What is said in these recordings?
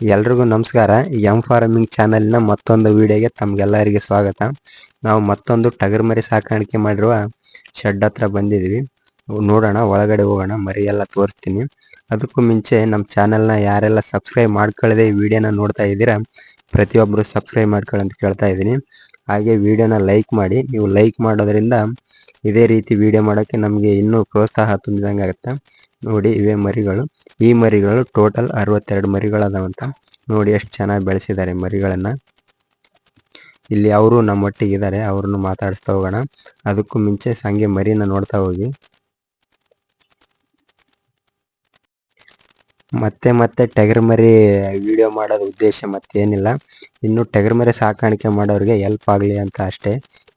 ಎಲ್ರಿಗೂ ನಮಸ್ಕಾರ. M farming ಚಾನೆಲ್ನ ಮತ್ತೊಂದು ವಿಡಿಯೋಗೆ ತಮ್ಗೆಲ್ಲರಿಗೂ ಸ್ವಾಗತ. ನಾವು ಮತ್ತೊಂದು ಟಗರ್ ಮರಿ ಸಾಕಾಣಿಕೆ ಮಾಡಿರುವ ಶೆಡ್ ಹತ್ರ ಬಂದಿದ್ವಿ. ನೋಡೋಣ, ಒಳಗಡೆ ಹೋಗೋಣ ಮರಿ ಎಲ್ಲ ತೋರಿಸ್ತೀನಿ. ಅದಕ್ಕೂ ಮುಂಚೆ ನಮ್ಮ ಚಾನೆಲ್ನ ಯಾರೆಲ್ಲ ಸಬ್ಸ್ಕ್ರೈಬ್ ಮಾಡ್ಕೊಳ್ಳದೆ ಈ ವಿಡಿಯೋನ ನೋಡ್ತಾ ಇದ್ದೀರಾ ಪ್ರತಿಯೊಬ್ಬರು ಸಬ್ಸ್ಕ್ರೈಬ್ ಮಾಡ್ಕೊಳ್ಳಿ ಅಂತ ಕೇಳ್ತಾ ಇದ್ದೀನಿ. ಹಾಗೆ ವಿಡಿಯೋನ ಲೈಕ್ ಮಾಡಿ, ನೀವು ಲೈಕ್ ಮಾಡೋದ್ರಿಂದ ಇದೇ ರೀತಿ ವಿಡಿಯೋ ಮಾಡೋಕ್ಕೆ ನಮಗೆ ಇನ್ನೂ ಪ್ರೋತ್ಸಾಹ ತುಂಬಿದಂಗೆ ಆಗುತ್ತೆ ನೋಡಿ ಇವೆ ಮರಿಗಳು. ಈ ಮರಿಗಳು ಟೋಟಲ್ ಅರವತ್ತೆರಡು ಮರಿಗಳದಾವಂತ ನೋಡಿ ಎಷ್ಟು ಚೆನ್ನಾಗಿ ಬೆಳೆಸಿದ್ದಾರೆ ಮರಿಗಳನ್ನ. ಇಲ್ಲಿ ಅವರು ನಮ್ಮೊಟ್ಟಿಗೆ ಇದ್ದಾರೆ, ಅವ್ರನ್ನು ಮಾತಾಡಿಸ್ತಾ ಹೋಗೋಣ. ಅದಕ್ಕೂ ಮುಂಚೆ ಸಂಗೆ ಮರಿನ ನೋಡ್ತಾ ಹೋಗಿ. ಮತ್ತೆ ಮತ್ತೆ ಟಗರ್ ಮರಿ ವಿಡಿಯೋ ಮಾಡೋದು ಉದ್ದೇಶ ಮತ್ತೇನಿಲ್ಲ. ಇನ್ನು ಟಗರ್ ಮರಿ ಸಾಕಾಣಿಕೆ ಮಾಡೋರಿಗೆ ಹೆಲ್ಪ್ ಆಗಲಿ ಅಂತ ಅಷ್ಟೇ.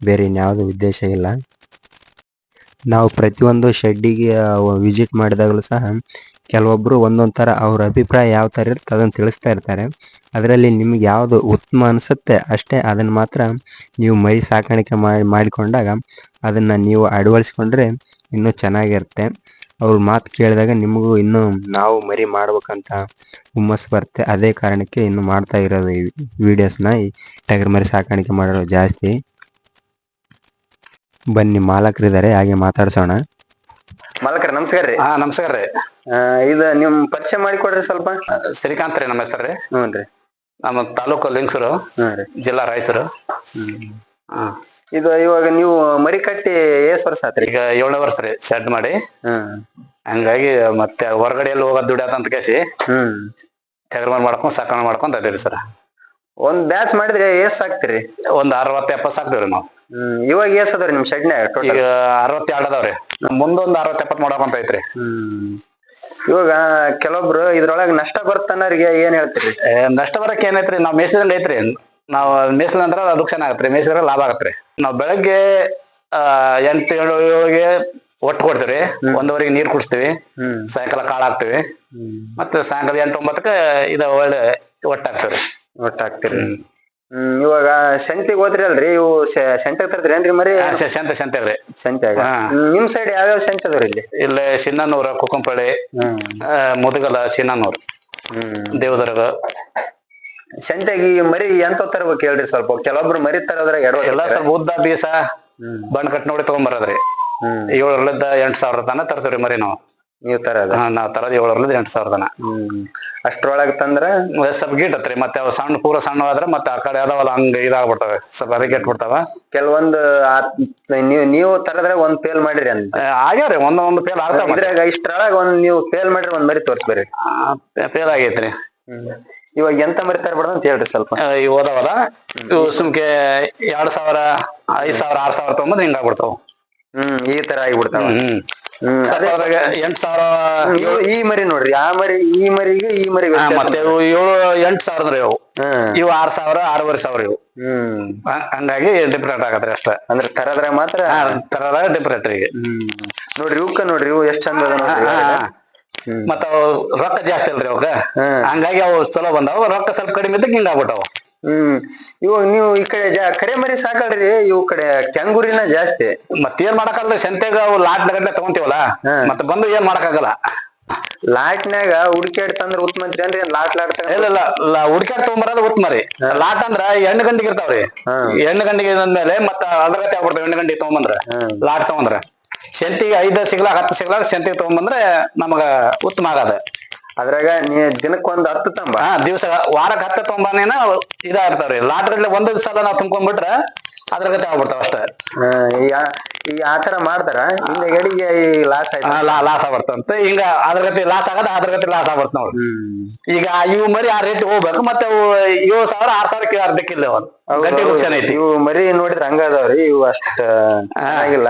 ಬೇರೆ ಇನ್ಯಾವುದು ಉದ್ದೇಶ ಇಲ್ಲ. ನಾವು ಪ್ರತಿಯೊಂದು ಶೆಡ್ಡಿಗೆ ವಿಸಿಟ್ ಮಾಡಿದಾಗಲೂ ಸಹ ಕೆಲವೊಬ್ಬರು ಒಂದೊಂದು ಥರ ಅವ್ರ ಅಭಿಪ್ರಾಯ ಯಾವ ಥರ ಇರುತ್ತೆ ಅದನ್ನು ತಿಳಿಸ್ತಾ ಇರ್ತಾರೆ. ಅದರಲ್ಲಿ ನಿಮ್ಗೆ ಯಾವುದು ಉತ್ತಮ ಅನಿಸುತ್ತೆ ಅಷ್ಟೇ ಅದನ್ನು ಮಾತ್ರ ನೀವು ಮರಿ ಸಾಕಾಣಿಕೆ ಮಾಡಿ ಮಾಡಿಕೊಂಡಾಗ ಅದನ್ನು ನೀವು ಅಳವಡಿಸ್ಕೊಂಡ್ರೆ ಇನ್ನೂ ಚೆನ್ನಾಗಿರುತ್ತೆ. ಅವ್ರ ಮಾತು ಕೇಳಿದಾಗ ನಿಮಗೂ ಇನ್ನೂ ನಾವು ಮರಿ ಮಾಡ್ಬೇಕಂತ ಹುಮ್ಮಸ್ಸು ಬರುತ್ತೆ. ಅದೇ ಕಾರಣಕ್ಕೆ ಇನ್ನು ಮಾಡ್ತಾ ಇರೋದು ಈ ವಿಡಿಯೋಸ್ನ ಈ ಟಗರ್ ಮರಿ ಸಾಕಾಣಿಕೆ ಮಾಡೋರು ಜಾಸ್ತಿ. ಬನ್ನಿ ಮಾಲಕರಿದ್ದಾರೆ ಹಾಗೆ ಮಾತಾಡ್ಸೋಣ. ಮಾಲಕರ ನಮಸ್ಕಾರ ರೀ. ಹಾ ನಮಸ್ಕಾರ ರೀ. ಆ, ಇದು ನಿಮ್ ಪರಿಚಯ ಮಾಡಿಕೊಡ್ರಿ ಸ್ವಲ್ಪ. ಶ್ರೀಕಾಂತ್ ರೀ ನಮ್ಮ ಹೆಸರು ರೀ. ಹ್ಞೂ ರೀ. ನಮ್ಮ ತಾಲೂಕು ಲಿಂಗ್ಸೂರು ಹ್ಞೂ ರೀ. ಜಿಲ್ಲಾ ರಾಯಚೂರು. ಹಾ. ಇದು ಇವಾಗ ನೀವು ಮರಿ ಕಟ್ಟಿ ಏಸ್ ವರ್ಷ ಆತ್ರಿ? ಈಗ ಏಳನೇ ವರ್ಷ ರೀ ಶೆಡ್ ಮಾಡಿ. ಹ್ಮ್ ಹಂಗಾಗಿ ಮತ್ತೆ ಹೊರಗಡೆ ಎಲ್ಲಿ ಹೋಗೋದ್ ದುಡಿಯತ್ತ ಅಂತ ಕೇಸಿ ಹ್ಮ್ ಟಗರ್ ಮಾಡ್ಕೊಂಡ್ ಸಾಕಣೆ ಮಾಡ್ಕೊಂಡ್ ಅದೇರಿ ಸರ್. ಒಂದ್ ಬ್ಯಾಚ್ ಮಾಡಿದ್ರೆ ಏಸ್ ಸಾಕ್ತಿರಿ? ಒಂದ್ ಅರವತ್ತ ಎಪ್ಪತ್ತು ಸಾಕ್ತೀವ್ರಿ ನಾವು. ಹ್ಮ್ ಇವಾಗ ಏಸ್ ಅದಾವ್ರಿ ನಿಮ್ ಶೆಡ್ನ್ಯಾಗ ಟೋಟಲ್ ಈಗ ಅರವತ್ತೆರಡು ಅದಾವ್ರಿ. ಮುಂದೊಂದ್ ಅರವತ್ ಎಪ್ಪತ್ ಮಾಡಕಂತ ಐತ್ರಿ. ಹ್ಮ್. ಇವಾಗ ಕೆಲವೊಬ್ರು ಇದ್ರೊಳಗ ನಷ್ಟ ಬರ್ತನ್ನೋರಿಗೆ ಏನ್ ಹೇಳ್ತೀರಿ? ಏ, ನಷ್ಟ ಬರಕ್ ಏನೈತ್ರಿ ನಾವ್ ಮೇಸಿನ ಐತ್ರಿ. ನಾವ್ ಮೇಸಲ ಅಂದ್ರ ನುಕ್ಸಾನ ಆಗತ್ರಿ ಮೇಯ್ಸಿದ್ರೆ ಲಾಭ ಆಗತ್ರಿ ನಾವ್ ಬೆಳಗ್ಗೆ ಆ ಎಂಟು ಏಳು ಏಳಿಗೆ ಒಟ್ಟು ಕೊಡ್ತೀವಿ ಒಂದೂವರೆಗೆ ನೀರ್ ಕುಡಿಸ್ತೀವಿ. ಹ್ಮ್. ಸಾಯಂಕಾಲ ಕಾಳು ಹಾಕ್ತಿವಿ. ಮತ್ತೆ ಸಾಯಂಕಾಲ ಎಂಟು ಒಂಬತ್ತಕ್ಕೆ ಇದ ಒಳ್ಳೆ ಒಟ್ಟು ಹಾಕ್ತಿವ್ರಿ ಒಟ್ಟ ಹಾಕ್ತಿರಿ ಹ್ಮ್ ಇವಾಗ ಸಂತಿಗ್ ಹೋದ್ರಿ ಅಲ್ರಿ? ಇವು ಸಂತೆ ತರ್ತೀರಿ ಏನ್ರಿ ಮರಿ? ಸಂತೆ ಸಂತೆ ರೀ. ಸಂತ್ಯಾಗ ಹಾ. ನಿಮ್ ಸೈಡ್ ಯಾವ್ಯಾವ ಸಂತೆ ಅದ್ರಿ ಇಲ್ಲಿ? ಇಲ್ಲ ಸಿನ್ನನೂರ ಕುಕ್ಕಂಪಳ್ಳಿ ಆ, ಮುದಗಲ ಸಿನ್ನನೂರ್ ಹ್ಮ್. ದೇವದುರ್ಗ. ಸಂತೆಗೆ ಈ ಮರಿ ಎಂತ ತರಬೇಕು ಹೇಳ್ರಿ ಸ್ವಲ್ಪ? ಕೆಲವೊಬ್ರು ಮರಿ ತರೋದ್ರಾಗ ಎಡವ ಎಲ್ಲ ಸ್ವಲ್ಪ ಉದ್ದ ಬೀಸ ಹ್ಮ್. ಬಣ್ಣ ಕಟ್ ನೋಡಿ ತಗೊಂಬರದ್ರಿ ಹ್ಮ್ ಏಳರಿಂದ ಎಂಟ್ ಸಾವಿರ ತನ ತರ್ತೇವ್ರಿ ಮರಿ ನಾವು ನೀವ್ ತರದ. ಹಾ, ನಾವ್ ತರದ್ ಏಳರಲ್ಲಿದ್ದ ಎಂಟು ಸಾವಿರ ತನ ಹ್ಮ್ ಅಷ್ಟ್ರೊಳಗ ತಂದ್ರ ಸ್ವಲ್ಪ ಗೀಟ್ ಹತ್ರಿ ಮತ್ತೆ ಅವ್ ಸಣ್ಣ ಪೂರ ಸಣ್ಣ ಆದ್ರೆ ಮತ್ತೆ ಆ ಕಡೆ ಅದಾವಲ್ಲ ಹಂಗ ಇದಾಗ್ಬಿಡ್ತಾವೆ. ಸ್ವಲ್ಪ ಅದಕ್ಕೆ ಬಿಡ್ತಾವ ಕೆಲವೊಂದು ನೀವ್ ನೀವು ತರದ್ರೆ ಒಂದ್ ಫೇಲ್ ಮಾಡಿರಿ ಅಂತ. ಆಗ್ಯಾವ್ರಿ. ಒಂದ್ ಒಂದು ಫೇಲ್ ಆಗ್ತಾವ ಇದ್ರಾಗ ಇಷ್ಟ್ರೊಳಗ ಒಂದ್ ನೀವು ಫೇಲ್ ಮಾಡ್ರಿ ಒಂದ್ ಮರಿ ತೋರ್ಸ್ಬೇರಿ ಫೇಲ್ ಆಗೈತ್ರಿ. ಇವಾಗ ಎಂತ ಮರಿ ತರಬಾರ್ದು ಅಂತ ಹೇಳ್ರಿ ಸ್ವಲ್ಪ. ಈ ಇವ್ ಓದವಲ್ಲ ಇವು ಸುಮ್ಕೆ ಎರಡ್ ಸಾವಿರ ಐದ್ ಸಾವಿರ ಆರ್ ಸಾವಿರ ತಗೊಂಬಂದ್ ಹಿಂಗ ಆಗ್ಬಿಡ್ತಾವ. ಹ್ಮ್ ಈ ತರ ಆಗ್ಬಿಡ್ತಾವ. ಹ್ಮ್. ಎಂಟ್ ಸಾವಿರ ಇವು- ಈ ಮರಿ ನೋಡ್ರಿ ಆ ಮರಿ ಈ ಮರಿಗೆ ಈ ಮರಿ ಆ, ಮತ್ತೆ ಇವು ಏಳು ಎಂಟ್ ಸಾವಿರ ಅಂದ್ರೆ ಇವು. ಹ್ಮ್ ಇವು ಆರ್ ಸಾವಿರ ಆರೂವರೆ ಸಾವಿರ ಇವು. ಹ್ಮ್. ಹ- ಹಂಗಾಗಿ ಡಿಫ್ರೆಂಟ್ ಆಗತ್ರಿ ಅಷ್ಟ. ಅಂದ್ರೆ ತರದ್ರೆ ಮಾತ್ರ? ತರದ ಡಿಫ್ರೆಂಟ್ ರೀ ಹ್ಮ್. ನೋಡ್ರಿ ಇವಕ್ಕ ನೋಡ್ರಿ ಇವು ಎಷ್ಟ್ ಚಂದ ಅದ ನೋಡ್ರಿ ಹಾ, ಹಾ. ಹ್ಮ್. ಮತ್ತ ಅವು ರೊಕ್ಕ ಜಾಸ್ತಿ ಅಲ್ರಿ ಅವಕ್ಕ ಹ್ಮ್. ಹಂಗಾಗಿ ಅವು ಚಲೋ ಬಂದಾವ. ರೊಕ್ಕ ಸ್ವಲ್ಪ ಕಡಿಮೆ ಇದ್ದಕ್ಕೆ ಹಿಂಗ ಆಗ್ಬಿಟ್ಟವು ಹ್ಮ್. ಇವಾಗ ನೀವು ಈ ಕಡೆ ಜಾ ಕರೆ ಮರಿ ಸಾಕಲ್ರಿ ಇವ್ ಕಡೆ ಕೆಂಗುರಿನ ಜಾಸ್ತಿ. ಮತ್ತೇನ್ ಮಾಡಕ್ಕಾಗಲ್ಲ ಸಂತೆಗ ಅವು ಲಾಟ್ ಗಂಟೆ ತಗೊಂತೀವಲ್ಲ. ಮತ್ತೆ ಬಂದು ಏನ್ ಮಾಡಕ್ಕಾಗಲ್ಲ? ಲಾಟ್ನ್ಯಾಗ ಹುಡುಕ್ಯಾಡ್ ತಂದ್ರ ಅಂತ ಅಂದ್ರೆ ಲಾಟ್ ಲಾಟ್ ತಗೊಂಡ್- ಇಲ್ಲ ಇಲ್ಲ ಹುಡ್ಕ್ಯಾಡ್ ತಗೊಂಬರೋದು ಉತ್ತಮ ರೀ ಲಾಟ್ ಅಂದ್ರ ಎಣ್ಣು ಗಂಡಿಗೆ ಇರ್ತಾವ್ರಿ. ಹೆಣ್ಣು ಎಣ್ಣು ಗಂಡಿಗೆ ಮೇಲೆ ಮತ್ತ ಅದ್ರಗತೆ ಆಗ್ಬಿಡ್ತಾವ ಎಣ್ಣು ಗಂಡಿಗೆ ತಗೊಂಬಂದ್ರ. ಲಾಟ್ ತಗೊಂಡ್ರ ಸೆಂತಿಗೆ ಐದ್ ಸಿಗ್ಲಾಕ್ ಹತ್ತು ಸಿಗ್ಲಾಕ್ ಸೆಂತಿಗೆ ತಗೊಂಬಂದ್ರೆ ನಮಗ ಉತ್ತಮ ಆಗದ. ಅದ್ರಾಗ ನೀ ದಿನಕ್ಕೊಂದ್ ಹತ್ತು ತಂಬ. ದಿವಸ ವಾರಕ್ಕೆ ಹತ್ತು ತಂಬಾನೇನ ಇದಾಗ್ತಾವ್ರಿ. ಲಾಟ್ರಿ ಒಂದೊಂದ್ ಸಲ ನಾವ್ ತುಂಬ್ಕೊಂಡ್ಬಿಟ್ರೆ ಅದ್ರ ಗತೆ ಆಗ್ಬಿಡ್ತಾವ ಅಷ್ಟ. ಈಗ ಆ ಆತರ ಮಾಡ್ತಾರ ಹಿಂದೆ ಗಡಿಗೆ ಈ ಲಾಸ್ ಆಯ್ತು. ಲಾಸ್ ಆಗ್ಬರ್ತಂತ ಹಿಂಗ ಅದ್ರ ಗತಿ ಲಾಸ್ ಆಗದ ಅದ್ರ ಗತಿ ಲಾಸ್ ಆಗ್ಬರ್ತ ಈಗ ಇವು ಮರಿ ಆ ರೇಟ್ ಹೋಗ್ಬೇಕು ಮತ್ತೆ ಅವು ಏಳು ಸಾವಿರ ಆರ್ ಸಾವಿರಕ್ಕೆ ಅರ್ಧಕ್ಕಿಲ್ಲ ಅವು ಗಟ್ಟಿ ಐತಿ. ಇವು ಮರಿ ನೋಡಿದ್ರ ಹಂಗ ಅದಾವ್ರಿ ಇವು ಅಷ್ಟ ಆಗಿಲ್ಲ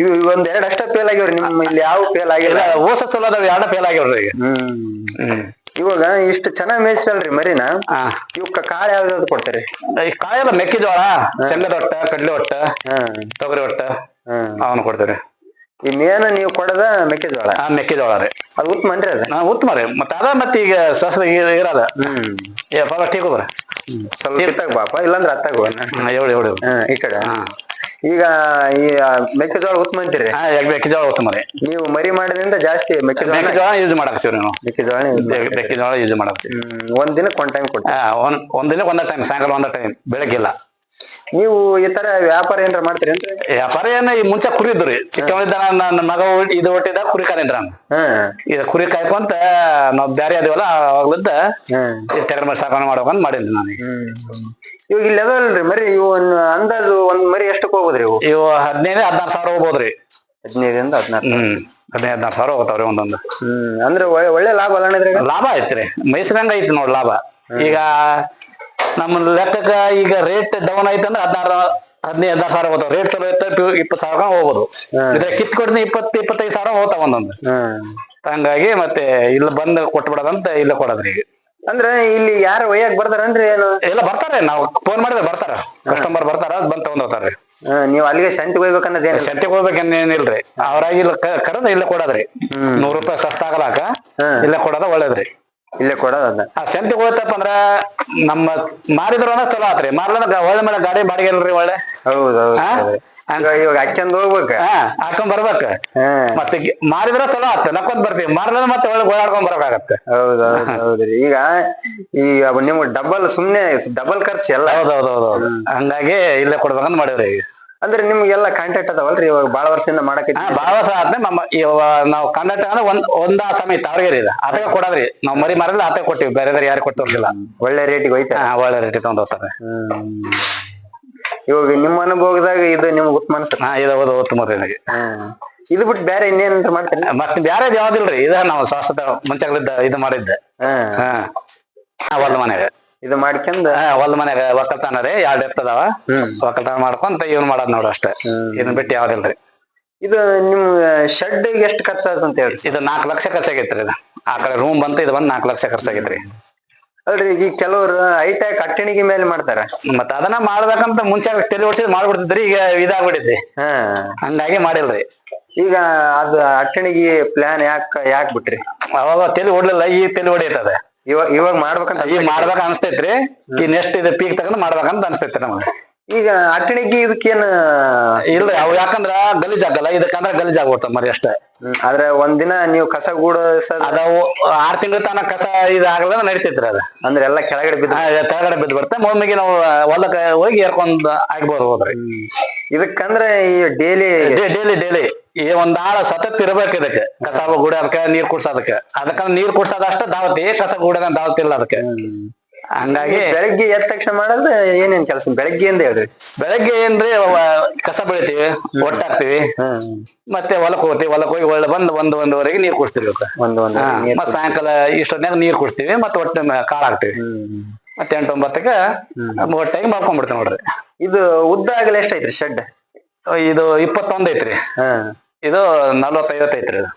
ಇವು ಇವ್ ಒಂದ್ ಎರಡ್ ಅಷ್ಟ ಫೇಲ್ ಆಗ್ಯಾವ್ರಿ ನಿಮ್ ಇಲ್ಲಿ ಯಾವ ಫೇಲ್ ಆಗಿಲ್ಲ. ಓಸ ಚಲೋ ಅದಾವ ಎರಡ ಫೇಲ್ ಆಗ್ಯಾವ್ರಿ ಈಗ. ಹ್ಮ್. ಇವಾಗ ಇಷ್ಟು ಚೆನ್ನಾಗಿ ಮೇಯಿಸ್ರಲ್ರಿ ಮರಿನ. ಹಾ. ಇವಕ್ಕ ಕಾಳು ಯಾವ್ದಾದ್ರು ಕೊಡ್ತೀರಿ? ಈ ಕಾಳೆಲ್ಲ ಮೆಕ್ಕೆಜೋಳ ಶೇಂಗದ ಹೊಟ್ಟ ಕಡ್ಲೆ ಹೊಟ್ಟ ಹ್ಮ್ ತೊಗರಿ ಹೊಟ್ಟ ಹ್ಮ್ ಅವನ್ನ ಕೊಡ್ತೀರಿ ಈ ಮೇನ ನೀವು ಕೊಡದ ಮೆಕ್ಕೆಜೋಳ? ಆ ಮೆಕ್ಕೆಜೋಳ ರೀ. ಅದು ಉತ್ತಮನ್ರಿ ಅದ? ನಾ ಉತ್ತಮ ರೀ. ಮತ್ತೆ ಅದ ಮತ್ತೆ ಈಗ ಸಸ್ರ ಇರದ ಹ್ಮ್. ಏ ಬಾಬಾ ಟೀಕೋದ್ರ ಸ್ವಲ್ಪ ಇತ್ತಾಗ ಬಾಪ ಇಲ್ಲಾಂದ್ರ ಅತ್ತಾಗ ಹೋಗೋಣ. ಹೇಳಿ ಹೇಳಿ ಹ್ಮ್ ಈ ಕಡೆ. ಹಾ. ಈಗ ಈ ಮೆಕ್ಕೆಜೋಳ ಉತ್ತಮ ಅಂತೀರಿ? ಹಾ ಮೆಕ್ಕೆಜೋಳ ಉತ್ತಮ ರೀ. ನೀವು ಮರಿ ಮಾಡಿದ್ರಿಂದ ಜಾಸ್ತಿ ಮೆಕ್ಕೆಜೋಳ ಮೆಕ್ಕೆಜೋಳ ಯೂಸ್ ಮಾಡಾಕ್ತೀವಿ ನಾವು. ಮೆಕ್ಕೆಜೋಳ ಮೆಕ್ಕೆಜೋಳ ಯೂಸ್ ಮಾಡಾಕ್ತೀವಿ ಒಂದ್ ದಿನಕ್ಕೆ ಒಂದ್ ಟೈಮ್ ಕೊಟ್ಟ ಹಾ ಒಂದ್ ಒಂದ್ ದಿನ ಒಂದ ಟೈಮ್ ಸಾಯಂಕಾಲ ಒಂದ ಟೈಮ್ ಬೆಳಗ್ಗಿಲ್ಲ. ನೀವು ಈ ತರ ವ್ಯಾಪಾರ ಏನಾರ ಮಾಡ್ತೀರಿ ವ್ಯಾಪಾರ ಏನ ಈ ಮುಂಚೆ ಕುರಿ ಇದ್ರಿ ಚಿಕ್ಕವನಿದ್ದ ನನ್ನ ಮಗ ಇದು ಹೊಟ್ಟಿದ ಕುರಿ ಕಾಲಿಂದ್ರ ಹಾ. ಇದು ಕುರಿ ಕಾಯ್ಕೊಂತ ನಾವ್ ಬ್ಯಾರೆ ಅದೇವಲ್ಲ ಅವಾಗ್ಲಿದ್ದ ಹ್ಮ್ ಈ ತೆಗರ ಸಾಕಣೆ ಮಾಡ್ಬೇಕಂತ ಮಾಡಿದ್ವಿ ನಾನು ಹ್ಮ್. ಇವಾಗ ಇಲ್ಲಿ ಅದಲ್ರಿ ಮರಿ ಇವು ಒಂದ್ ಅಂದಾಜು ಒಂದ್ ಮರಿ ಎಷ್ಟಕ್ಕೆ ಹೋಗೋದ್ರಿ ಇವು? ಇವು ಹದಿನೈದು ಹದಿನಾರು ಸಾವಿರ ಹೋಗ್ಬೋದ್ರಿ. ಹದಿನೈದರಿಂದ ಹದಿನಾರು ಹ್ಮ್ ಹದಿನೈದು ಹದಿನಾರು ಸಾವಿರ ಹೋಗ್ತಾವ್ರಿ ಒಂದೊಂದು. ಹ್ಮ್ ಅಂದ್ರೆ ಒಳ್ಳೆ- ಒಳ್ಳೆ ಲಾಭ ಅಲ್ಲ ಅಣ್ಣ ಇದ್ರಾಗ? ಲಾಭ ಐತ್ರಿ ಮೈಸೂರಂಗ ಐತಿ ನೋಡ್ ಲಾಭ. ಈಗ ನಮ್ಮ ಲೆಕ್ಕಕ್ಕ ಈಗ ರೇಟ್ ಡೌನ್ ಐತಂದ್ರೆ ಹದಿನಾರು ಹದಿನೈದು ಹದಿನಾರು ಸಾವಿರ ಹೋಗ್ತಾವ. ರೇಟ್ ಚಲೋ ಐತೆ ಇಪ್ಪತ್ತು ಸಾವಿರ ಹೋಗ್ಬೋದು. ಇದ್ರೆ ಕಿತ್ ಕೊಡ್ತೀನಿ ಇಪ್ಪತ್ ಇಪ್ಪತ್ತೈದು ಸಾವಿರ ಹೋಗ್ತಾವ ಒಂದೊಂದು. ಹ್ಮ್. ಹಂಗಾಗಿ ಮತ್ತೆ ಇಲ್ಲಿ ಬಂದು ಕೊಟ್ಬಿಡೋದಂತ ಇಲ್ಲ ಕೊಡೋದ್ರಿ ಈಗ. ಅಂದ್ರೆ ಇಲ್ಲಿ ಯಾರ ಒಯ್ಯಾಕ್ ಬರ್ತಾರನ್ರಿ ಏನು? ಎಲ್ಲ ಬರ್ತಾರೆ. ನಾವು ಫೋನ್ ಮಾಡಿದ್ರೆ ಬರ್ತಾರ. ಕಸ್ಟಮರ್ ಬರ್ತಾರ ಅದ್ ಬಂದ್ ತಗೊಂಡ್ ಹೋಗ್ತಾರ್ರಿ. ನೀವ್ ಅಲ್ಲಿಗೆ ಸಂತಿಗೆ ಹೋಗ್ಬೇಕನ್ನೋದೇನಿಲ್ಲ ಸಂತಿಗೆ ಹೋಗ್ಬೇಕನ್ನೇನಿಲ್ರಿ ಅವ್ರಾಗಿ ಇಲ್ಲ ಕರೆದ ಇಲ್ಲ ಕೊಡೋದ್ರಿ. ನೂರ್ ರೂಪಾಯಿ ಸಸ್ತ ಆಗಲಾಕ ಇಲ್ಲ ಕೊಡೋದ ಒಳ್ಳೇದ್ರಿ. ಇಲ್ಲೇ ಕೊಡೋದ ಆ ಸಂತಿಗೆ ಹೋಗ್ತಪ್ಪ ಅಂದ್ರ ನಮ್ಮ ಮಾರಿದ್ರ ಅಂದ್ರೆ ಚಲೋ ಆತ್ರಿ. ಮಾರ್ಲಂದ್ರ ಒಳ್ಳೆ ಮೇಲೆ ಗಾಡಿ ಬಾಡಿಗೆ ಇಲ್ರಿ ಒಳ್ಳೆ. ಹೌದ್ ಹೌದ್ ಹಾ? ಈಗ ಇವಾಗ ಹಾಕ್ಯಂದ್ ಹೋಗ್ಬೇಕ. ಹಾಕೊಂಡ್ ಬರ್ಬೇಕ. ಮತ್ತೆ ಮಾರಿದ್ರ ಚಲೋ ಆತ ನಕ್ಕೊಂಡ್ ಬರ್ತೀವಿ. ಮಾರಿದ್ರ ಮತ್ತೆ ಒಳ್ಳೆ ಓಡಾಡ್ಕೊಂಡ್ ಬರ್ಬೇಕಾಗತ್ತೆ ಹೌದ್ ಹೌದ್ ಹೌದ್ರಿ. ಈಗ ಈಗ ನಿಮ್ಗ್ ಡಬಲ್ ಸುಮ್ನೆ ಡಬಲ್ ಖರ್ಚು ಎಲ್ಲ. ಹೌದೌದೌದು ಹಂಗಾಗಿ ಇಲ್ಲೇ ಕೊಡ್ಬೇಕಂತ ಮಾಡಿವ್ರಿ ಈಗ. ಅಂದ್ರೆ ನಿಮ್ಗೆಲ್ಲ ಕಾಂಟ್ಯಾಕ್ಟ್ ಅದಾವಲ್ರಿ? ಇವಾಗ ಬಹಳ ವರ್ಷದಿಂದ ಮಾಡಕ್ಕೆ ಬಹಳ ಬಾಳ ವರ್ಷ ಆದ್ಮೇಲೆ ನಮ್ಮ ಇವಾಗ ನಾವು ಕಾಂಟ್ಯಾಕ್ಟ್ ಅಂದ್ರೆ ಒಂದ್ ಒಂದ ಸಮಯ ಅವ್ರಿಗೆ ಇದೆ ಆತಗ ಕೊಡೋದ್ರಿ. ನಾವ್ ಮರಿ ಮಾರಲ್ಲ ಆತಗ ಕೊಟ್ಟಿವಿ ಬೇರೆ ಬೇರೆ ಯಾರು ಕೊಟ್ಟು ತೋರ್ಸಿಲ್ಲ ಒಳ್ಳೆ ರೇಟಿಗೆ ಹೋಯ್ತಾ? ಒಳ್ಳೆ ರೇಟ್ ತಗೊಂಡ್ ಹೋಗ್ತಾರೆ. ಹ್ಮ್. ಇವಾಗ ನಿಮ್ಮ ಅನುಭವದಾಗ ಇದು ನಿಮ್ಗೆ ಉತ್ತಮ ಅನ್ಸುತ್ತೆ ಹಾ ಇದು ಹೌದು ಉತ್ತಮ ರೀ ನನಗೆ. ಇದು ಬಿಟ್ಟು ಬೇರೆ ಇನ್ನೇನ್ ಮಾಡ್ತೀನಿ ಮತ್ತೆ ಬೇರೆ ಯಾವ್ದಿಲ್ರಿ? ಇದ ನಾವು ಶಾಶ್ವತ ಮುಂಚಾಗ್ಲಿದ್ದ ಇದು ಮಾಡಿದ್ದೆ. ಹಾ. ಹಾ, ಹೊಲ್ದ ಮನ್ಯಾಗ ಇದು ಮಾಡ್ಕೊಂಡ್ ಹೊಲ ಮನ್ಯಾಗ ಒಕ್ಕಲ್ತಾನ ರೀ ಎರಡ್ ಎತ್ತದಾವ ಹ್ಮ್. ಒಕ್ಕಲ್ತಾನ ಮಾಡ್ಕೊಂತ ಇವ್ನ ಮಾಡೋದ್ ನೋಡ್ರಿ ಅಷ್ಟೇ. ಇದನ್ನ ಇದನ್ ಬಿಟ್ಟು ಯಾವ್ದಿಲ್ರಿ. ಇದು ನಿಮ್ ಶೆಡ್ ಎಷ್ಟು ಅಂತ ಹೇಳ್ರಿ? ಇದು ನಾಲ್ಕು ಲಕ್ಷ ಖರ್ಚಾಗೈತ್ರಿ ಇದು. ಆ ಕಡೆ ರೂಮ್ ಬಂತು ಇದು ಬಂದ್ ನಾಲ್ಕು ಲಕ್ಷ ಖರ್ಚಾಗೈತ್ರಿ. ಅಲ್ರಿ ಈಗ ಕೆಲವರು ಹೈಟ್ಯಾಕ್ ಅಟ್ಟಣಿಗೆ ಮೇಲೆ ಮಾಡ್ತಾರ. ಮತ್ತ ಅದನ್ನ ಮಾಡ್ಬೇಕಂತ ಮುಂಚೆ ತಲೆ ಓಡಿಸಿದ್ ಮಾಡ್ಬಿಡ್ತಿದ್ರಿ ಈಗ ಇದಾಗ್ಬಿಟ್ಟಿದ್ರಿ. ಹಾ. ಹಂಗಾಗಿ ಮಾಡಿಲ್ರಿ. ಈಗ ಅದ ಅಟ್ಟಣಿಗೆ ಪ್ಲಾನ್ ಯಾಕ ಯಾಕ್ ಬಿಟ್ರಿ? ಅವಾಗ ತಲೆ ಓಡ್ಲಿಲ್ಲ ಈ ತಲೆ ಹೊಡಿತದ ಇವಾಗ ಇವಾಗ ಮಾಡ್ಬೇಕಂತ ಈಗ ಮಾಡ್ಬೇಕ ಅನ್ಸ್ತೈತ್ರಿ. ಈ ನೆಕ್ಸ್ಟ್ ಇದು ಪೀಕ್ ತಗೊಂಡ್ ಮಾಡ್ಬೇಕಂತ ಅನ್ಸ್ತೈತ್ರಿ ನಮಗೆ. ಈಗ ಅಟ್ಟಣಿಗೆ ಇದಕ್ಕೇನ ಇಲ್ಲ ಅವ್ ಯಾಕಂದ್ರ ಗಲೀಜ್ ಆಗಲ್ಲ ಇದಕ್ಕಂದ್ರ ಗಲೀಜ್ ಆಗ್ಬಿಡ್ತಾವ ಮರಿ ಅಷ್ಟೇ. ಆದ್ರೆ ಒಂದಿನ ನೀವು ಕಸ ಗೂಡ ಅದಾವು ಆರ್ ತಿಂಗಳ ತನಕ ಕಸ ಇದಾಗಲ್ಲ ನಡಿತೈತ್ರಿ ಅದ. ಅಂದ್ರೆ ಎಲ್ಲ ಕೆಳಗಡೆ ಬಿದ್ದ ಕೆಳಗಡೆ ಬಿದ್ದು ಬರುತ್ತೆ ಒಮ್ಮೆಗೆ ನಾವು ಹೊಲಕ್ಕೆ ಹೋಗಿ ಏರ್ಕೊಂಡ್ ಆಗ್ಬೋದು ಹೋದ್ರಿ. ಇದಕ್ಕಂದ್ರೆ ಈ ಡೈಲಿ ಡೈಲಿ ಡೈಲಿ. ಈ ಒಂದ್ ಆಳ ಸತತ್ ಇರ್ಬೇಕು ಇದಕ್ಕೆ ಕಸ ಗುಡದಕ್ಕ ನೀರ್ ಕುಡ್ಸೋದಕ್ಕೆ. ಅದಕ್ಕ ನೀರ್ ಕುಡ್ಸೋದಷ್ಟ ದಾವತಿ ಕಸ ಗುಡದ ದಾವತಿ ಇಲ್ಲ ಅದಕ್ಕೆ. ಹಂಗಾಗಿ ಬೆಳಗ್ಗೆ ಎದ್ದ ತಕ್ಷಣ ಮಾಡೋದು ಏನೇನ್ ಕೆಲಸ? ಬೆಳಗ್ಗೆಯಿಂದ ಹೇಳ್ರಿ. ಬೆಳಗ್ಗೆ ಏನ್ರಿ ಕಸ ಬೆಳಿತೀವಿ ಒಟ್ಟಾಗ್ತಿವಿ ಹ್ಮ್. ಮತ್ತೆ ಹೊಲಕ್ ಹೋಗ್ತಿವಿ. ಹೊಲಕ್ ಹೋಗಿ ಒಳ್ಳೆ ಬಂದು ಒಂದ್ ಒಂದುವರೆಗೆ ನೀರ್ ಕುಡಿಸ್ತೀವಿ ಒಂದು ಒಂದು ಮತ್ತೆ ಮತ್ತ್ ಸಾಯಂಕಾಲ ಇಷ್ಟೊತ್ತಿನಾಗ ನೀರ್ ಕುಡಿಸ್ತೀವಿ ಮತ್ತೆ ಒಟ್ಟು ಕಾಳ ಹಾಕ್ತಿವಿ. ಹ್ಮ್. ಮತ್ತೆ ಎಂಟು ಒಂಬತ್ತಕ್ಕೆ ಒಟ್ಟಾಗಿ ಮಾಡ್ಕೊಂಡ್ಬಿಡ್ತೀವಿ ನೋಡ್ರಿ. ಇದು ಉದ್ದ ಆಗಲಿ ಎಷ್ಟೈತ್ರಿ ಶೆಡ್? ಇದು ಇಪ್ಪತ್ತೊಂದ್ ಐತ್ರಿ. ಹಾ. ಇದು ನಲ್ವತ್ತೈವತ್ತು ಐತ್ರಿ ಇದು ಹ್ಮ್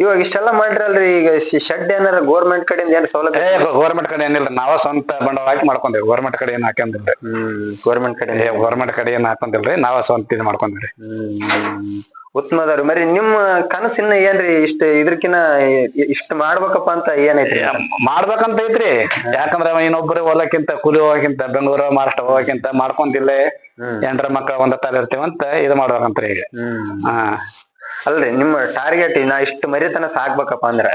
ಇವಾಗ ಇಷ್ಟೆಲ್ಲ ಮಾಡ್ರಲ್ರಿ ಈಗ ಶೆಡ್ ಏನಾರ ಗೋರ್ಮೆಂಟ್ ಕಡೆಯಿಂದ ಏನ್ ಸೌಲಭ್ಯ ಗೋರ್ಮೆಂಟ್ ಕಡೆ ಏನಿಲ್ಲ ನಾವ ಸ್ವಂತ ಬಂಡವಾಳ ಹಾಕಿ ಮಾಡ್ಕೊಂಡೇವಿ ಗೋರ್ಮೆಂಟ್ ಕಡೆ ಏನ್ ಹಾಕೊಂಡಿಲ್ರಿ ಗೋರ್ಮೆಂಟ್ ಕಡೆ ಗೋರ್ಮೆಂಟ್ ಕಡೆ ಏನ್ ಹಾಕೊಂಡಿಲ್ರಿ ನಾವ ಸ್ವಂತ ಇದು ಮಾಡ್ಕೊಂಡ್ರಿ ಹ್ಮ್ ಉತ್ತಮದವ್ರಿ. ಮರಿ ನಿಮ್ಮ ಕನಸಿನ ಏನ್ರಿ ಇಷ್ಟ ಇದ್ರಕಿನ ಇಷ್ಟ ಮಾಡ್ಬೇಕಪ್ಪ ಅಂತ ಏನೈತ್ರಿ? ಮಾಡ್ಬೇಕಂತ ಐತ್ರಿ. ಯಾಕಂದ್ರ ಅವ ಇನ್ನೊಬ್ರು ಹೊಲಕ್ಕಿಂತ ಕೂಲಿ ಹೋಗಕ್ಕಿಂತ ಬೆಂಗಳೂರು ಮಹಾರಾಷ್ಟ್ರ ಹೋಗಕ್ಕಿಂತ ಮಾಡ್ಕೊಂತಿಲ್ಲೇ. ಎಂಟ್ರ ಮಕ್ಕಳ ಒಂದ ತಾಲ ಇರ್ತೀವಂತ ಇದು ಮಾಡ್ಬೇಕಂತ್ರಿ ಈಗ. ಹ್ಮ್. ಹಾ. ಅಲ್ರಿ ನಿಮ್ಮ ಟಾರ್ಗೆಟ್ ನಾ ಇಷ್ಟು ಮರಿತನ ಸಾಕ್ಬೇಕಪ್ಪ ಅಂದ್ರ.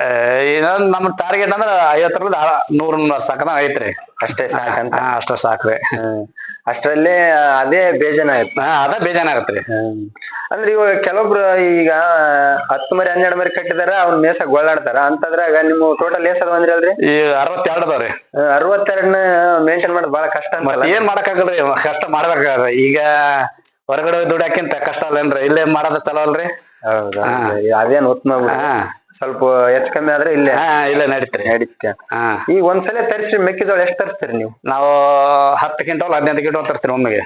ಇನ್ನೊಂದ್ ನಮ್ ಟಾರ್ಗೆಟ್ ಅಂದ್ರ ಐವತ್ತರಿಂದ ನೂರ ಸಾಕನ ಐತ್ರಿ. ಅಷ್ಟೇ ಸಾಕಂತ. ಅಷ್ಟ ಸಾಕ್ರಿ. ಅಷ್ಟರಲ್ಲಿ ಅಷ್ಟ್ರಲ್ಲೇ ಅದೇ ಬೇಜಾನ ಆಯ್ತು ಅದ ಬೇಜಾನಾಗತ್ರಿ ಹ್ಮ್. ಅಂದ್ರೆ ಇವಾಗ ಕೆಲವೊಬ್ರು ಈಗ ಹತ್ತು ಮರಿ ಹನ್ನೆರಡು ಮರಿ ಕಟ್ಟಿದಾರ ಅವ್ನ ಮೇಸ ಗೋಳಾಡ್ತಾರ. ಅಂತದ್ರಾಗ ನಿಮ್ಮ ಟೋಟಲ್ ಏಸ್ ಅದ ಅಂದ್ರಿ ಅಲ್ರಿ ಈ ಅರವತ್ತೆರಡು ಅದಾವ್ರಿ ಅರವತ್ತೆರಡನ್ನ ಮೇಂಟೈನ್ ಮಾಡೋದು ಬಹಳ ಕಷ್ಟ ಅನ್ಸಲ್ಲ. ಏನ್ ಮಾಡಕ್ಕಾಗಲ್ರಿ ಕಷ್ಟ ಮಾಡ್ಬೇಕಾಗ ಈಗ ಹೊರಗಡೆ ಹೋಗಿ ದುಡ್ಯಾಕಿಂತ ಕಷ್ಟ ಅಲ್ಲೇನ್ರಿ? ಇಲ್ಲೇ ಮಾಡೋದ ಚಲೋ ಅಲ್ರಿ? ಅದೇನ್ ಉತ್ತಮ. ಸ್ವಲ್ಪ ಹೆಚ್ಚು ಕಮ್ಮಿ ಆದ್ರೆ ಇಲ್ಲ. ಇಲ್ಲ ನಡೀತಾರೆ ನಡೀತಾ ಈಗ ಒಂದ್ಸಲ ತರಿಸ್ರಿ ಮೆಕ್ಕೆಜೋಳ ಎಷ್ಟು ತರಿಸ್ತೀರಿ ನೀವು? ನಾವು ಹತ್ತು ಕ್ವಿಂಟಲ್ ಹದಿನೈದು ಕ್ವಿಂಟಲ್ ತರ್ತೀರಿ ಒಮ್ಮೆಗೆ.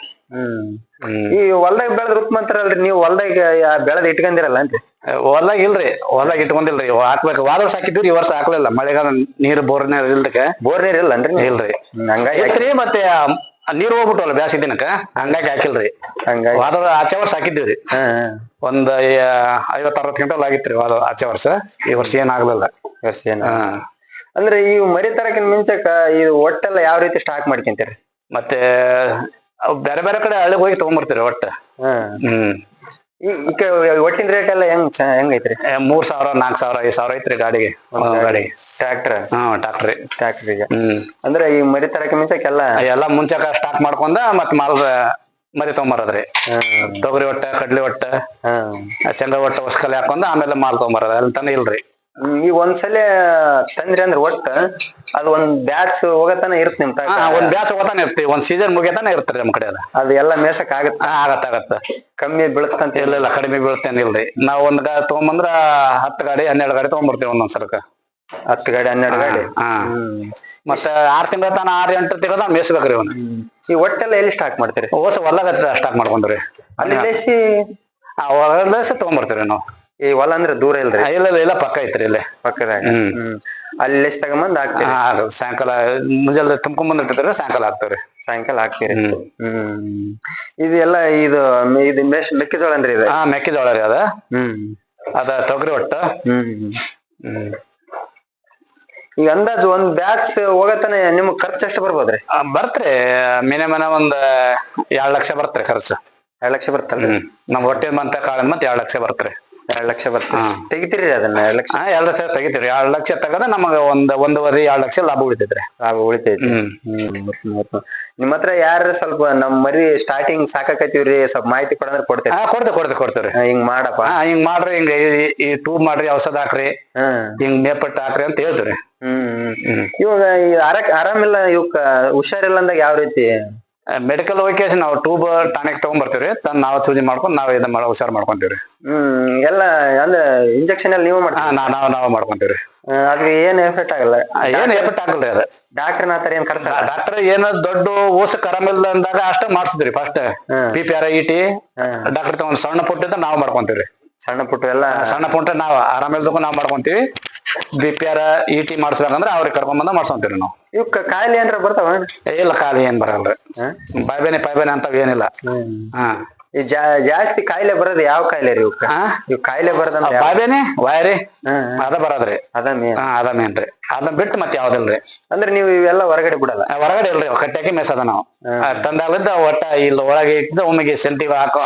ಈ ಹೊಲ್ದಾಗ ಬೆಳೆದ್ರ ಉತ್ತಮ ಅಂತಾರಲ್ರಿ ನೀವು ಹೊಲ್ದಾಗ ಬೆಳೆದ ಇಟ್ಕೊಂಡಿರಲ್ಲ ಅಂತ ಹೊಲ್ದಾಗ ಇಲ್ರಿ ಹೊಲ್ದಾಗ ಇಟ್ಕೊಂಡಿಲ್ರಿ. ಹಾಕ್ಬೇಕು. ವಾದ ಹಾಕಿದ್ವಿ ಈ ವರ್ಷ ಹಾಕ್ಲಿಲ್ಲ. ಮಳೆಗಾಲ ನೀರು ಬೋರ್ ನೀರ್ ಇಲ್ದಕ್ಕೆ. ಬೋರ್ ನೀರ್ ಇಲ್ಲನ್ರಿ ನೀವು? ಇಲ್ರಿ. ಹಂಗಾಗಿ ಮತ್ತೆ ನೀರ್ ಹೋಗ್ಬಿಟ್ಟವಲ್ಲ ಬ್ಯಾಸಿ ದಿನಕ್ಕ. ಹಂಗಾಗಿ ಹಾಕಿಲ್ರಿ. ಹಂಗಾಗಿ. ವಾದ ಆಚೆ ವರ್ಷ ಹಾಕಿದ್ದೀವ್ರಿ ಹಾ ಹಾ. ಒಂದ್ ಐವತ್ ಅರವತ್ ಕ್ವಿಂಟಲ್ ಆಗಿತ್ರಿ ಆಚೆ ವರ್ಷ. ಈ ವರ್ಷ ಏನ್ ಆಗ್ಲಿಲ್ಲ. ಎಸ್ ಏನ ಅಂದ್ರೆ ಈ ಮರಿ ತರಕಿನ ಮುಂಚೆಕ ಈ ಒಟ್ಟೆಲ್ಲ ಯಾವ ರೀತಿ ಸ್ಟಾಕ್ ಮಾಡ್ಕೊಂತೀರಿ? ಮತ್ತೆ ಬೇರೆ ಬೇರೆ ಕಡೆ ಹಳ್ಳಿಗೆ ಹೋಗಿ ತಗೊಂಡ್ಬರ್ತೀರಿ ಒಟ್ಟ. ಹ್ಮ್. ಹ್ಮ್ ಈಕ ಒಟ್ಟಿನ ರೇಟ್ ಎಲ್ಲ ಹೆಂಗ್ ಹೆಂಗ್ ಐತ್ರಿ? ಮೂರ್ ಸಾವಿರ ನಾಲ್ಕ್ ಸಾವಿರ ಐದ್ ಸಾವಿರ ಐತ್ರಿ ಗಾಡಿಗೆ. ಗಾಡಿಗೆ. ಟ್ರಾಕ್ಟರ್ ಹ್ಮ್ ಟ್ರಾಕ್ಟರ್ ಟ್ರ್ಯಾಕ್ಟರ್ಗೆ ಹ್ಮ್. ಅಂದ್ರೆ ಈ ಮರಿ ತರಕ್ಕೆ ಮುಂಚೆಕ್ಕೆಲ್ಲ ಎಲ್ಲಾ ಮುಂಚೆಕ ಸ್ಟಾಕ್ ಮಾಡ್ಕೊಂಡ ಮತ್ ಮಾಲ್ ಮರಿ ತಗೊಂಬರದ್ರಿ. ತೊಗರಿ ಒಟ್ಟ ಕಡ್ಲಿ ಒಟ್ಟ ಶೇಂಗಾ ಒಟ್ಟ ಹೊಸ್ಕಲ್ ಹಾಕೊಂಡ ಆಮೇಲೆ ಮಾಲ್ ತಗೊಂಬರೋದು. ಅಲ್ಲಿ ತನ ಇಲ್ರಿ. ಈಗ ಒಂದ್ಸಲ ತಂದ್ರಿ ಅಂದ್ರೆ ಒಟ್ಟ ಅದು ಒಂದ್ ಬ್ಯಾಚ್ ಹೋಗತನ ಇರ್ತ ನಿಮ್ ಒಂದ್ ಬ್ಯಾಚ್ ಹೋಗತಾನೆ ಇರ್ತಿ ಒಂದ್ ಸೀಸನ್ ಮುಗಿಯತಾನೆ ಇರ್ತಾರೆ ನಮ್ ಕಡೆ ಅದು. ಎಲ್ಲ ಮೇಸಕ್ ಆಗತ್ತ? ಆಗತ್ತ ಆಗತ್ತ. ಕಮ್ಮಿ ಬೀಳತ್ತಂತ ಇಲ್ಲ ಇಲ್ಲ ಕಡಿಮೆ ಬೀಳ್ತೇನೆ ಇಲ್ರಿ. ನಾವ್ ಒಂದ್ ಗಾಡಿ ತಗೊಂಬಂದ್ರ ಹತ್ತು ಗಾಡಿ ಹನ್ನೆರಡು ಗಾಡಿ ತಗೊಂಡ್ಬರ್ತೇವೆ ಒಂದೊಂದ್ ಸಲಕ್ಕ. ಹತ್ತು ಗಾಡಿ ಹನ್ನೆರಡು ಗಾಡಿ. ಹ್ಮ್. ಮತ್ತೆ ಆರ್ ತಿಂಗಳ ತನ ಆರ್ ಎಂಟು ತಿಂಗಳ ಮೇಯಿಸ್ಬೇಕ್ರಿ ಅವನು ಈ ಒಟ್ಟೆಲ್ಲ ಎಲ್ಲಿ ಸ್ಟಾಕ್ ಮಾಡ್ತೀರಿ? ಓಸ ಹೊಲಗತ್ತ ಸ್ಟಾಕ್ ಮಾಡ್ಕೊಂಡ್ರಿ. ಅಲ್ಲಿ ಲೇಸಿ ಆ ಹೊಲದ ತಗೊಂಡ್ಬರ್ತೀರಿ ನಾವು. ಈ ಹೊಲ ಅಂದ್ರೆ ದೂರ ಇಲ್ರಿ? ಇಲ್ಲ ಇಲ್ಲ ಪಕ್ಕ ಐತ್ರಿ ಇಲ್ಲೇ. ಪಕ್ಕದಾಗ? ಅಲ್ಲಿ ಲೇಸ್ ತಗೊಂಬಂದ್ ಹಾಕ್ತೀರಿ? ಹಾ ಸಾಯಂಕಾಲ ಮುಂಜಾನೆ ತುಂಬ್ಕೊಂಡ್ ಇರ್ತಾರೆ ಸಾಯಂಕಾಲ ಹಾಕ್ತಾರೆ ಸಾಯಂಕಾಲ ಹಾಕ್ತೀರಿ? ಹ್ಮ್. ಇದೆಲ್ಲ ಇದು ಎಲ್ಲ ಇದು ಮೆಕ್ಕೆಜೋಳ ಅಂದ್ರೆ ಇದು? ಹಾ ಮೆಕ್ಕೆಜೋಳ ರೀ ಅದ. ಹ್ಮ್. ಅದ ತೊಗರಿ ಒಟ್ಟ. ಹ್ಮ್. ಹ್ಮ್. ಈಗ ಅಂದಾಜು ಒಂದ್ ಬ್ಯಾಚ್ ಹೋಗತನ ನಿಮ್ ಖರ್ಚು ಎಷ್ಟು ಬರ್ಬೋದ್ರಿ? ಬರ್ತ್ರಿ. ಮಿನಿಮಮ್ ಒಂದ್ ಎರಡ್ ಲಕ್ಷ ಬರ್ತ್ರಿ ಖರ್ಚು. ಎರಡ್ ಲಕ್ಷ ಬರ್ತಾರೆ. ನಮ್ ಹೊಟ್ಟೆ ಮಂತ ಕಾಳಿನ ಮಂತ್ ಎರಡ್ ಲಕ್ಷ ಬರ್ತ್ರಿ. ಎರಡ್ ಲಕ್ಷ ಬರ್ತದೆ. ತೆಗಿತೀರಿ ಅದನ್ನ ಎರಡ್ ಲಕ್ಷ? ಹಾ ಎರಡ್ ಲಕ್ಷ ತೆಗಿತೀರಿ. ಎರಡ್ ಲಕ್ಷ ತಗದ ನಮಗ ಒಂದ್ ಒಂದೂವರೆ ಎರಡ್ ಲಕ್ಷ ಲಾಭ ಉಳಿತೈತ್ರಿ. ಲಾಭ ಉಳಿತೈತಿ ಹ್ಮ್. ಹತ್ರ ಯಾರು ಸ್ವಲ್ಪ ನಮ್ ಮರಿ ಸ್ಟಾರ್ಟಿಂಗ್ ಸಾಕಾಕತ್ತೀವ್ರಿ ಸ್ವಲ್ಪ ಮಾಹಿತಿ ಕೊಡಂದ್ರೆ ಕೊಡ್ತೇವೆ ಹಾ ಕೊಡ್ತೇವೆ ಕೊಡ್ತೇವೆ ಕೊಡ್ತೇವ್ರಿ ಹಿಂಗ್ ಮಾಡಪ್ಪ. ಹಾ ಹಿಂಗ್ ಮಾಡ್ರಿ ಹಿಂಗ ಈ- ಟೂಬ್ ಮಾಡ್ರಿ ಔಷಧ ಹಾಕ್ರಿ. ಹಿಂಗ್ ಮೇಪಟ್ಟ ಹಾಕ್ರಿ ಅಂತ ಹೇಳ್ತೀವ್ರಿ. ಹ್ಮ್ ಇವಾಗ ಆರಾಮಿಲ್ಲ ಇವಕ್ಕ ಹುಷಾರಿಲ್ಲ ಅಂದಾಗ ಯಾವ ರೀತಿ? ಮೆಡಿಕಲ್ ಹೋಗಿ ನಾವು ಟ್ಯೂಬ್ ಟಾನಿಕ್ ತಗೊಂಡ್ಬರ್ತೀವ್ರಿ ತಂದ್ ನಾವ್ ಸೂಜಿ ಮಾಡ್ಕೊಂಡು ನಾವ್ ಇದನ್ನ ಮಾಡೋ ಹುಷಾರ್ ಮಾಡ್ಕೊಂತೀವ್ರಿ. ಹ್ಮ್ ಎಲ್ಲ ಅಂದ್ರೆ ಇಂಜೆಕ್ಷನ್ ಅಲ್ಲಿ ನೀವು ಹಾ ಮಾಡ್ತೀರಿ ನಾ ನಾವು ನಾವ್ ಮಾಡ್ಕೊಂತೀವ್ರಿ. ಅದ್ರ ಏನ್ ಎಫೆಕ್ಟ್ ಆಗಲ್ಲ. ಆ, ಏನ್ ಎಫೆಕ್ಟ್ ಆಗಲ್ಲ ಅದ? ಡಾಕ್ಟರ್ ಆತರ ಏನ್ ಕರ್ಸಲ್ಲ? ಡಾಕ್ಟರ್ ಏನ ದೊಡ್ಡ ಊಸ ಕರಮಿಲ್ಲ ಅಂದಾಗ ಅಷ್ಟ ಮಾಡಿಸಿದ್ರಿ first hmm. P P R I T doctor ತಗೊಂಡ್ ಸಣ್ಣ ಪುಟ್ಟ ನಾವ್ ಮಾಡ್ಕೊಂತೀವ್ರಿ. ಸಣ್ಣ ಪುಟ್ಟ ಎಲ್ಲ ಸಣ್ಣ ಪುಟ್ಟ ನಾವ್ ಆರಾಮಿಲ್ದಕ್ಕೂ ನಾವ್ ಮಾಡ್ಕೊಂತೀವಿ. B P R E T ಮಾಡ್ಸ್ಬೇಕಂದ್ರೆ ಅವ್ರಿಗೆ ಕರ್ಕೊಂಡ್ ಬಂದ ಮಾಡ್ಸ್ಕೊಂತೀವ್ರಿ ನಾವು. ಇವಕ್ಕ ಕಾಯಿಲೆ ಏನ್ರ ಬರ್ತಾವ? ಇಲ್ಲ ಕಾಯಿಲೆ ಏನ್ ಬರಲ್ರಿ? ಪಾಯ್ಬೇನೆ ಪಾಯ್ಬೇನೆ ಅಂತವ್ ಏನಿಲ್ಲ. ಹಾ. ಈ ಜಾ- ಜಾಸ್ತಿ ಕಾಯಿಲೆ ಬರೋದು ಯಾವ ಕಾಯಿಲೆ ರೀ ಇವಕ್ಕ ಇವ್ ಕಾಯಿಲೆ ಬಾಯ್ಬೇನೆ ವಾಯರಿ ಅದ ಬರೋದ್ರಿ ಅದ ಮೇನ್. ಅದ ಮೇನ್ರಿ ಅದನ್ನ ಬಿಟ್ಟು ಮತ್ತೆ ಯಾವ್ದಿಲ್ರಿ ಅಂದ್ರೆ ನೀವು ಇವೆಲ್ಲ ಹೊರಗಡೆ ಬಿಡಲ್ಲ? ಹೊರಗಡೆ ಇಲ್ರಿ ಕಟ್ಟಾಕಿ ಕಟ್ಟಾಕಿ ಅದ ನಾವು. ತಂದಾಗಲಿದ್ದ ಒಟ್ಟ ಇಲ್ಲ ಒಳಗೆ ಇಟ್ಟಿದ್ದ ಒಮ್ಮೆಗೆ ಸೆಂಟಿಗೆ ಹಾಕೋ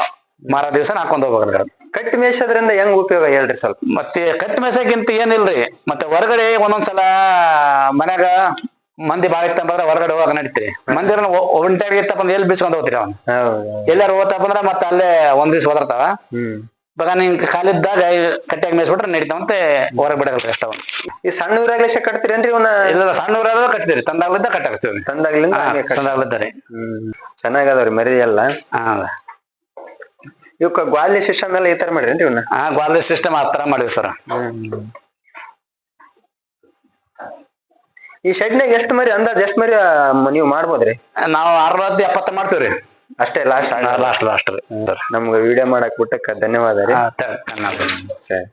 ಮಾರ ದಿವಸ ಹಾಕೊಂಡ್ ಹೋಗ್ಬೇಕ್ರಿ ಅದು ಕಟ್ಟಿ ಮೇಯ್ಸೋದ್ರಿಂದ ಹೆಂಗ್ ಉಪಯೋಗ ಹೇಳ್ರಿ ಸ್ವಲ್ಪ? ಮತ್ತೆ ಕಟ್ ಮೇಸಕ್ಕಿಂತ ಏನಿಲ್ರಿ ಮತ್ತೆ ಹೊರಗಡೆ ಒಂದೊಂದ್ಸಲ ಮನ್ಯಾಗ ಮಂದಿ ಬಾಳ ಇತ್ತಂದ್ರೆ ಹೊರಗಡೆ ಹೋಗಕ್ ನಡೀತೀರಿ. ಮಂದಿರ ಒಂಟಾಗಿ ಇರ್ತಪ್ಪ ಅಂದ್ರೆ ಎಲ್ಲಿ ಬಿಸ್ಕೊಂಡ್ ಹೋಗ್ತೀರಿ ಅವ್ನು? ಎಲ್ಲಾರು ಹೋತಪ್ಪ ಅಂದ್ರೆ ಮತ್ತೆ ಅಲ್ಲೇ ಒಂದ್ ದಿವ್ಸ ಹೋದಿರ್ತಾವ ಇವಾಗ ನಿನ್ ಕಾಲಿದ್ದಾಗ ಕಟ್ಟಿಯಾಗಿ ಮೇಯಿಸ್ಬಿಟ್ರೆ ನಡೀತಾವಂತೆ ಹೊರಗೆ ಬಿಡಗಲ್ರಿ ಅವ್ನು. ಈ ಸಣ್ಣ ಊರಾಗ್ಲೇಶ ಕಟ್ತೀರೇನ್ರಿ ಇವನ? ಇಲ್ಲ ಸಣ್ಣ ಊರಾಗ ಕಟ್ತೀರಿ ತಂದಾಗ್ಲಿಂದ ಕಟ್ಟಾಕ್ತೀವಿ. ತಂದಾಗ್ಲಿಂದ ತಂದಾಗ್ಲಿದ್ದ ರೀ. ಹ್ಮ್ ಚೆನ್ನಾಗದವ್ರಿ ಮರಿ ಎಲ್ಲ. ಹಾ ಇವಕ್ಕ ಗ್ವಾಲಿ ಸಿಸ್ಟಮ್ ಎಲ್ಲ ಈ ತರ ಮಾಡಿರೇನ್ರಿ ಇವನ್ನ ಹಾ ಗ್ವಾಲಿ ಸಿಸ್ಟಮ್ ಆ ತರ ಮಾಡಿವಿ ಸರ್. ಈ ಶೆಡ್ನಾಗ ಎಷ್ಟು ಮರಿ ಅಂದಾಜ್ ಎಷ್ಟ್ ಮರಿ ಆ, ಮ- ನೀವು ಮಾಡ್ಬೋದ್ರಿ? ನಾವು ಅರವತ್ತು ಎಪ್ಪತ್ತು ಮಾಡ್ತೀವ್ರಿ. ಅಷ್ಟೇ ಲಾಸ್ಟ್ ಲಾಸ್ಟ್ ಲಾಸ್ಟ್ ರೀ. ನಮ್ಗೆ ವಿಡಿಯೋ ಮಾಡಕ್ ಬಿಟ್ಟಕ್ಕ ಧನ್ಯವಾದ ರೀ. ಸರಿ.